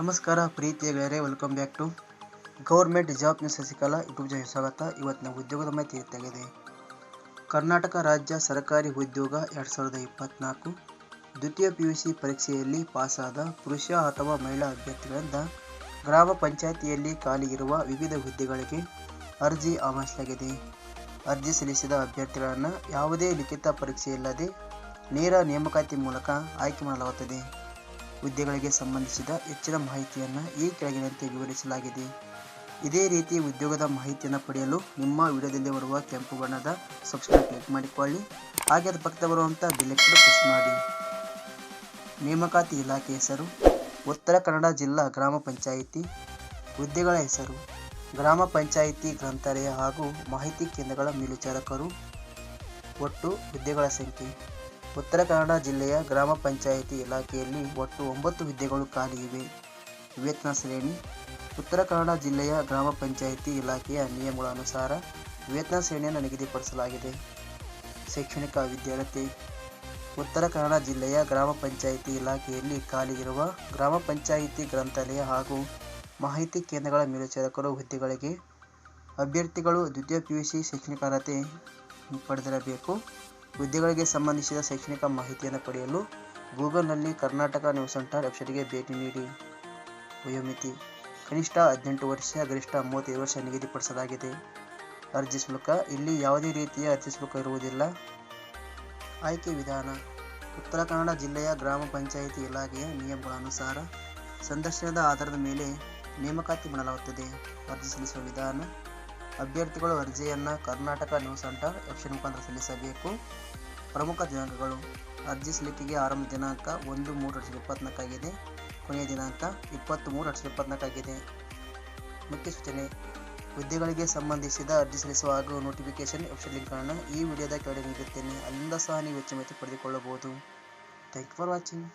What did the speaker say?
ನಮಸ್ಕಾರ, ಪ್ರೀತಿಯ ಗೆಳೆಯರೆ welcome back to government job news Shashikala YouTube channel ಸ್ವಾಗತ. ಇವತ್ತಿನ ಉದ್ಯೋಗದ ಮಾಹಿತಿ ತೆಗೆದಿದೆ ಕರ್ನಾಟಕ ರಾಜ್ಯ ಸರ್ಕಾರಿ ಉದ್ಯೋಗ ಎರಡು ಸಾವಿರದ ಇಪ್ಪತ್ತ್ನಾಲ್ಕು ದ್ವಿತೀಯ ಪಿ ಯು ಸಿ ಪರೀಕ್ಷೆಯಲ್ಲಿ ಪಾಸಾದ ಪುರುಷ ಅಥವಾ ಮಹಿಳಾ ಅಭ್ಯರ್ಥಿಗಳಿಂದ ಗ್ರಾಮ ಪಂಚಾಯಿತಿಯಲ್ಲಿ ಇರುವ ವಿವಿಧ ಹುದ್ದೆಗಳಿಗೆ ಅರ್ಜಿ ಆಹ್ವಾನಿಸಲಾಗಿದೆ ಅರ್ಜಿ ಸಲ್ಲಿಸಿದ ಅಭ್ಯರ್ಥಿಗಳನ್ನು ಯಾವುದೇ ಲಿಖಿತ ಪರೀಕ್ಷೆಯಿಲ್ಲದೆ ನೇರ ನೇಮಕಾತಿ ಮೂಲಕ ಆಯ್ಕೆ ಮಾಡಲಾಗುತ್ತದೆ. ಹುದ್ದೆಗಳಿಗೆ ಸಂಬಂಧಿಸಿದ ಹೆಚ್ಚಿನ ಮಾಹಿತಿಯನ್ನು ಈ ಕೆಳಗಿನಂತೆ ವಿವರಿಸಲಾಗಿದೆ. ಇದೇ ರೀತಿ ಉದ್ಯೋಗದ ಮಾಹಿತಿಯನ್ನು ಪಡೆಯಲು ನಿಮ್ಮ ವಿಡಿಯೋದಲ್ಲಿ ಬರುವ ಕೆಂಪು ಬಣ್ಣದ ಸಬ್ಸ್ಕ್ರೈಬ್ ಕ್ಲಿಕ್ ಮಾಡಿಕೊಳ್ಳಿ. ಹಾಗೆ ಅದರ ಪಕ್ಕದ ಬರುವಂಥ ಬೆಲೆಕ್ಟರ್ ಪ್ರೆಸ್ ಮಾಡಿ. ನೇಮಕಾತಿ ಇಲಾಖೆ ಹೆಸರು, ಉತ್ತರ ಕನ್ನಡ ಜಿಲ್ಲಾ ಗ್ರಾಮ ಪಂಚಾಯಿತಿ, ಹುದ್ದೆಗಳ ಹೆಸರು, ಗ್ರಾಮ ಪಂಚಾಯಿತಿ ಗ್ರಂಥಾಲಯ ಹಾಗೂ ಮಾಹಿತಿ ಕೇಂದ್ರಗಳ ಮೇಲ್ವಿಚಾರಕರು, ಒಟ್ಟು ಹುದ್ದೆಗಳ ಸಂಖ್ಯೆ. ಉತ್ತರ ಕನ್ನಡ ಜಿಲ್ಲೆಯ ಗ್ರಾಮ ಪಂಚಾಯಿತಿ ಇಲಾಖೆಯಲ್ಲಿ ಒಟ್ಟು ಒಂಬತ್ತು ಹುದ್ದೆಗಳು ಖಾಲಿ ಇವೆ. ವೇತನ ಶ್ರೇಣಿ ಉತ್ತರ ಕನ್ನಡ ಜಿಲ್ಲೆಯ ಗ್ರಾಮ ಪಂಚಾಯಿತಿ ಇಲಾಖೆಯ ನಿಯಮಗಳ ಅನುಸಾರ ವೇತನ ಶ್ರೇಣಿಯನ್ನು ನಿಗದಿಪಡಿಸಲಾಗಿದೆ. ಶೈಕ್ಷಣಿಕ ವಿದ್ಯಾರ್ಥಿ ಉತ್ತರ ಕನ್ನಡ ಜಿಲ್ಲೆಯ ಗ್ರಾಮ ಪಂಚಾಯಿತಿ ಇಲಾಖೆಯಲ್ಲಿ ಖಾಲಿ ಇರುವ ಗ್ರಾಮ ಪಂಚಾಯಿತಿ ಗ್ರಂಥಾಲಯ ಹಾಗೂ ಮಾಹಿತಿ ಕೇಂದ್ರಗಳ ಮೇಲ್ವಿಚಾರಕರು ಹುದ್ದೆಗಳಿಗೆ ಅಭ್ಯರ್ಥಿಗಳು ದ್ವಿತೀಯ ಪಿ ಯು ಸಿ ಶೈಕ್ಷಣಿಕ ಅರ್ಹತೆ ಪಡೆದಿರಬೇಕು. ಹುದ್ದೆಗಳಿಗೆ ಸಂಬಂಧಿಸಿದ ಶೈಕ್ಷಣಿಕ ಮಾಹಿತಿಯನ್ನು ಪಡೆಯಲು ಗೂಗಲ್ನಲ್ಲಿ ಕರ್ನಾಟಕ ನ್ಯೂಸ್ ಸೆಂಟರ್ ವೆಬ್ಸೈಟ್ಗೆ ಭೇಟಿ ನೀಡಿ. ವಯೋಮಿತಿ ಕನಿಷ್ಠ ಹದಿನೆಂಟು ವರ್ಷ, ಗರಿಷ್ಠ ಮೂವತ್ತೈದು ವರ್ಷ ನಿಗದಿಪಡಿಸಲಾಗಿದೆ. ಅರ್ಜಿ ಶುಲ್ಕ ಇಲ್ಲಿ ಯಾವುದೇ ರೀತಿಯ ಅರ್ಜಿ ಶುಲ್ಕ ಇರುವುದಿಲ್ಲ. ಆಯ್ಕೆ ವಿಧಾನ ಉತ್ತರ ಕನ್ನಡ ಜಿಲ್ಲೆಯ ಗ್ರಾಮ ಪಂಚಾಯಿತಿ ಇಲಾಖೆಯ ನಿಯಮಗಳ ಅನುಸಾರ ಸಂದರ್ಶನದ ಆಧಾರದ ಮೇಲೆ ನೇಮಕಾತಿ ಮಾಡಲಾಗುತ್ತದೆ. ಅರ್ಜಿ ಸಲ್ಲಿಸುವ ವಿಧಾನ ಅಭ್ಯರ್ಥಿಗಳು ಅರ್ಜಿಯನ್ನು ಕರ್ನಾಟಕ ನ್ಯೂಸ್ ಸೆಂಟರ್ ವೆಬ್ಸೈಟ್ ಮುಖಾಂತರ ಸಲ್ಲಿಸಬೇಕು. ಪ್ರಮುಖ ದಿನಾಂಕಗಳು. ಅರ್ಜಿ ಸಲ್ಲಿಕೆಗೆ ಆರಂಭ ದಿನಾಂಕ ಒಂದು ಮೂರು ಎರಡು ಸಾವಿರದ ಇಪ್ಪತ್ತ್ನಾಲ್ಕಾಗಿದೆ ಕೊನೆಯ ದಿನಾಂಕ ಇಪ್ಪತ್ತು ಮೂರು ಎರಡು ಸಾವಿರದ ಇಪ್ಪತ್ತ್ನಾಲ್ಕಾಗಿದೆ ಮುಖ್ಯ ಸೂಚನೆ. ಹುದ್ದೆಗಳಿಗೆ ಸಂಬಂಧಿಸಿದ ಅರ್ಜಿ ಸಲ್ಲಿಸುವ ಹಾಗೂ ನೋಟಿಫಿಕೇಶನ್ ವೆಬ್ಸೈಟ್ ಲಿಂಕ್ಗಳನ್ನು ಈ ವಿಡಿಯೋದ ಕೆಳಗೆ ನೀಡುತ್ತೇನೆ ಅಲ್ಲಿಂದ ಸಹ ನೀವು ಹೆಚ್ಚು ಮಾಹಿತಿ ಪಡೆದುಕೊಳ್ಳಬಹುದು. Thank you for watching